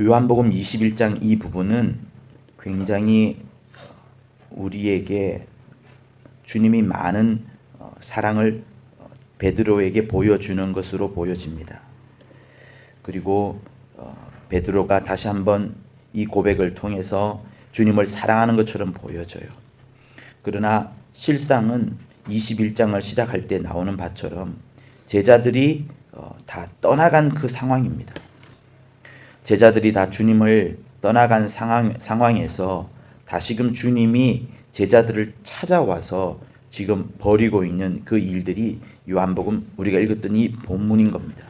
요한복음 21장 이 부분은 굉장히 우리에게 주님이 많은 어, 사랑을 어, 베드로에게 보여주는 것으로 보여집니다. 그리고 어, 베드로가 다시 한번 이 고백을 통해서 주님을 사랑하는 것처럼 보여져요. 그러나 실상은 21장을 시작할 때 나오는 바처럼 제자들이 어, 다 떠나간 그 상황입니다. 제자들이 다 주님을 떠나간 상황, 상황에서 다시금 주님이 제자들을 찾아와서 지금 벌이고 있는 그 일들이 요한복음 우리가 읽었던 이 본문인 겁니다.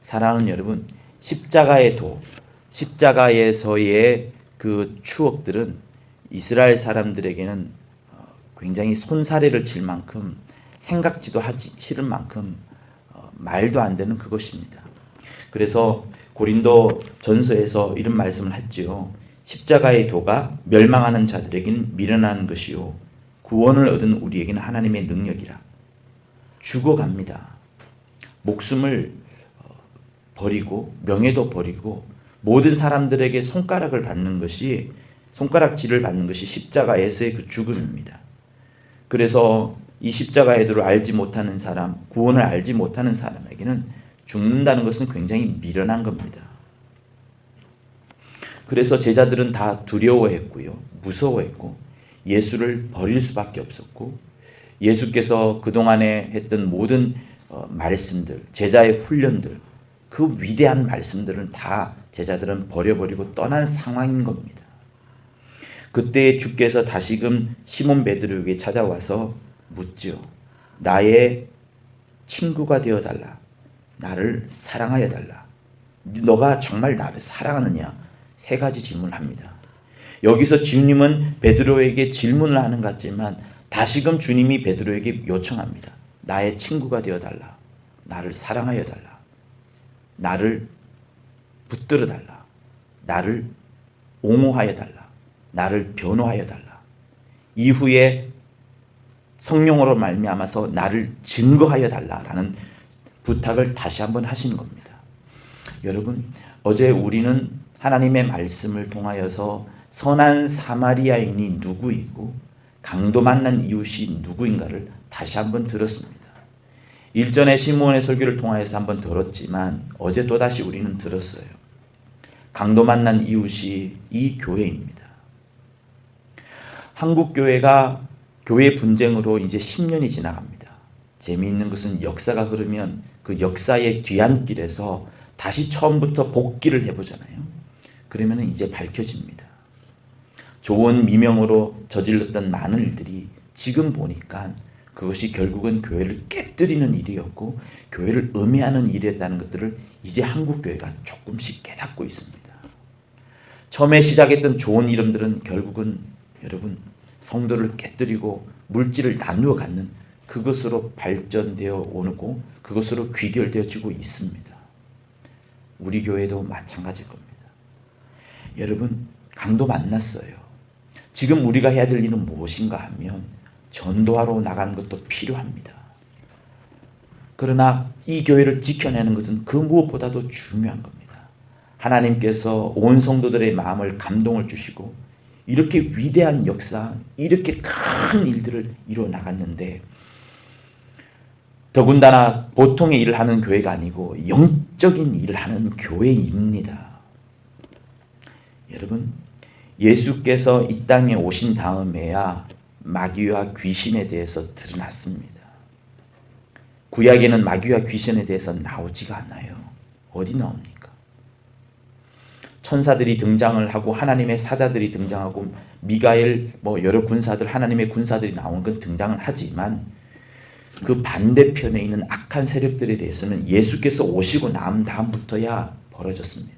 사랑하는 여러분, 십자가의 도, 십자가에서의 그 추억들은 이스라엘 사람들에게는 어, 굉장히 손사래를 칠 만큼 생각지도 하지 싫은 만큼 어, 말도 안 되는 그것입니다. 그래서 고린도 전서에서 이런 말씀을 했지요. 십자가의 도가 멸망하는 자들에게는 미련한 것이요 구원을 얻은 우리에게는 하나님의 능력이라. 죽어갑니다. 목숨을 어, 버리고 명예도 버리고 모든 사람들에게 손가락을 받는 것이 손가락질을 받는 것이 십자가에서의 그 죽음입니다. 그래서 이 십자가의 도를 알지 못하는 사람, 구원을 알지 못하는 사람에게는 죽는다는 것은 굉장히 미련한 겁니다. 그래서 제자들은 다 두려워했고요. 무서워했고 예수를 버릴 수밖에 없었고 예수께서 그동안에 했던 모든 어, 말씀들, 제자의 훈련들, 그 위대한 말씀들은 다 제자들은 버려버리고 떠난 상황인 겁니다. 그때 주께서 다시금 시몬 베드로에게 찾아와서 묻죠. 나의 친구가 되어 달라. 나를 사랑하여 달라. 너가 정말 나를 사랑하느냐? 세 가지 질문을 합니다. 여기서 주님은 베드로에게 질문을 하는 것 같지만 다시금 주님이 베드로에게 요청합니다. 나의 친구가 되어 달라. 나를 사랑하여 달라. 나를 붙들어 달라. 나를 옹호하여 달라. 나를 변호하여 달라. 이후에 성령으로 말미암아서 나를 증거하여 달라라는 부탁을 다시 한번 하시는 겁니다. 여러분, 어제 우리는 하나님의 말씀을 통하여서 선한 사마리아인이 누구이고 강도 만난 이웃이 누구인가를 다시 한번 들었습니다. 일전에 시몬의 설교를 통하여서 한번 들었지만 어제 또다시 우리는 들었어요. 강도 만난 이웃이 이 교회입니다. 한국 교회가 교회 분쟁으로 이제 10년이 지나갑니다. 재미있는 것은 역사가 흐르면 그 역사의 뒤안길에서 다시 처음부터 복귀를 해보잖아요. 그러면 이제 밝혀집니다. 좋은 미명으로 저질렀던 많은 일들이 지금 보니까 그것이 결국은 교회를 깨뜨리는 일이었고 교회를 음해하는 일이었다는 것들을 이제 한국 교회가 조금씩 깨닫고 있습니다. 처음에 시작했던 좋은 이름들은 결국은 여러분 성도를 깨뜨리고 물질을 나누어 갖는 그것으로 발전되어 오고 그것으로 귀결되어지고 있습니다. 우리 교회도 마찬가지일 겁니다. 여러분 강도 만났어요. 지금 우리가 해야 될 일은 무엇인가 하면 전도하러 나가는 것도 필요합니다. 그러나 이 교회를 지켜내는 것은 그 무엇보다도 중요한 겁니다. 하나님께서 온 성도들의 마음을 감동을 주시고 이렇게 위대한 역사, 이렇게 큰 일들을 이루어 나갔는데 더군다나 보통의 일을 하는 교회가 아니고 영적인 일을 하는 교회입니다. 여러분, 예수께서 이 땅에 오신 다음에야 마귀와 귀신에 대해서 드러났습니다. 구약에는 마귀와 귀신에 대해서 나오지가 않아요. 어디 나옵니까? 천사들이 등장을 하고 하나님의 사자들이 등장하고 미가엘 뭐 여러 군사들 하나님의 군사들이 나온 건 등장을 하지만 그 반대편에 있는 악한 세력들에 대해서는 예수께서 오시고 난 다음부터야 벌어졌습니다.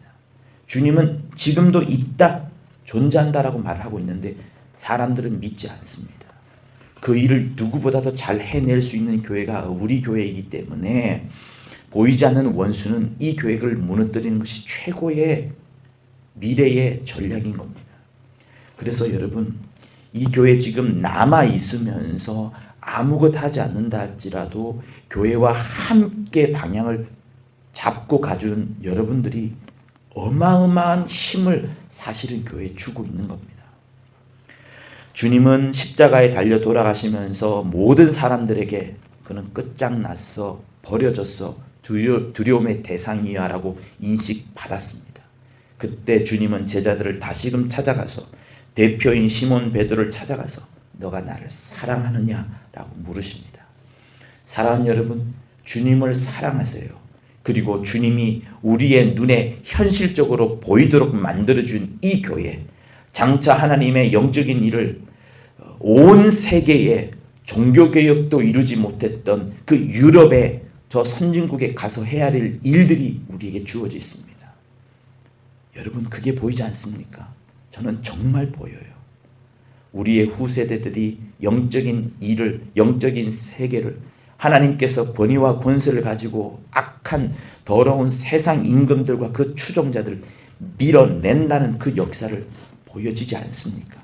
주님은 지금도 있다, 존재한다라고 말하고 있는데 사람들은 믿지 않습니다. 그 일을 누구보다도 잘 해낼 수 있는 교회가 우리 교회이기 때문에 보이지 않는 원수는 이 교회를 무너뜨리는 것이 최고의 미래의 전략인 겁니다. 그래서 여러분, 이 교회 지금 남아 있으면서 아무것 하지 않는다 할지라도 교회와 함께 방향을 잡고 가준 여러분들이 어마어마한 힘을 사실은 교회에 주고 있는 겁니다. 주님은 십자가에 달려 돌아가시면서 모든 사람들에게 그는 끝장났어 버려졌어 두려, 두려움의 대상이야 라고 인식받았습니다. 그때 주님은 제자들을 다시금 찾아가서 대표인 시몬 베드로를 찾아가서 너가 나를 사랑하느냐라고 물으십니다. 사랑하는 여러분, 주님을 사랑하세요. 그리고 주님이 우리의 눈에 현실적으로 보이도록 만들어준 이 교회, 장차 하나님의 영적인 일을 어, 온 세계에 종교개혁도 이루지 못했던 그 유럽의 저 선진국에 가서 해야 할 일들이 우리에게 주어져 있습니다. 여러분, 그게 보이지 않습니까? 저는 정말 보여요. 우리의 후세대들이 영적인 일을, 영적인 세계를 하나님께서 권위와 권세를 가지고 악한 더러운 세상 임금들과 그 추종자들 밀어낸다는 그 역사를 보여지지 않습니까?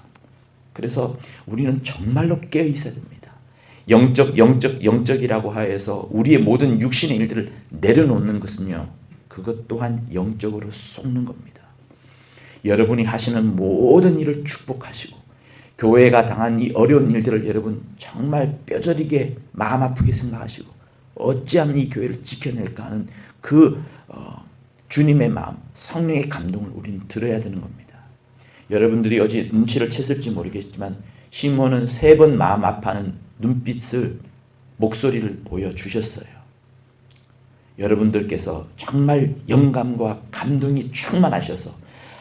그래서 우리는 정말로 깨어 있어야 됩니다. 영적, 영적, 영적이라고 하여서 우리의 모든 육신의 일들을 내려놓는 것은요, 그것 또한 영적으로 속는 겁니다. 여러분이 하시는 모든 일을 축복하시고, 교회가 당한 이 어려운 일들을 여러분 정말 뼈저리게 마음 아프게 생각하시고 어찌하면 이 교회를 지켜낼까 하는 그 어, 주님의 마음, 성령의 감동을 우리는 들어야 되는 겁니다. 여러분들이 어제 눈치를 챘을지 모르겠지만 시몬은 세 번 마음 아파하는 눈빛을 목소리를 보여주셨어요. 여러분들께서 정말 영감과 감동이 충만하셔서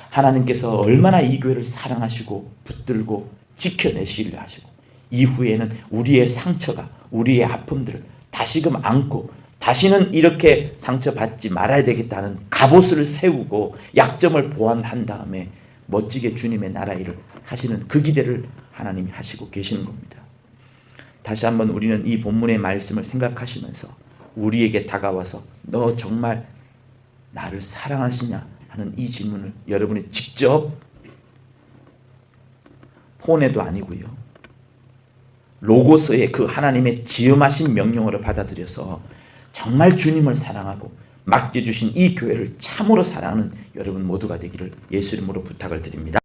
하나님께서 얼마나 이 교회를 사랑하시고 붙들고 지켜내시려 하시고 이후에는 우리의 상처가 우리의 아픔들을 다시금 안고 다시는 이렇게 상처받지 말아야 되겠다는 갑옷을 세우고 약점을 보완한 다음에 멋지게 주님의 나라 일을 하시는 그 기대를 하나님이 하시고 계시는 겁니다. 다시 한번 우리는 이 본문의 말씀을 생각하시면서 우리에게 다가와서 너 정말 나를 사랑하시냐 하는 이 질문을 여러분이 직접 폰에도 아니고요. 로고스의 그 하나님의 지음하신 명령으로 받아들여서 정말 주님을 사랑하고 맡겨주신 이 교회를 참으로 사랑하는 여러분 모두가 되기를 예수 이름으로 부탁을 드립니다.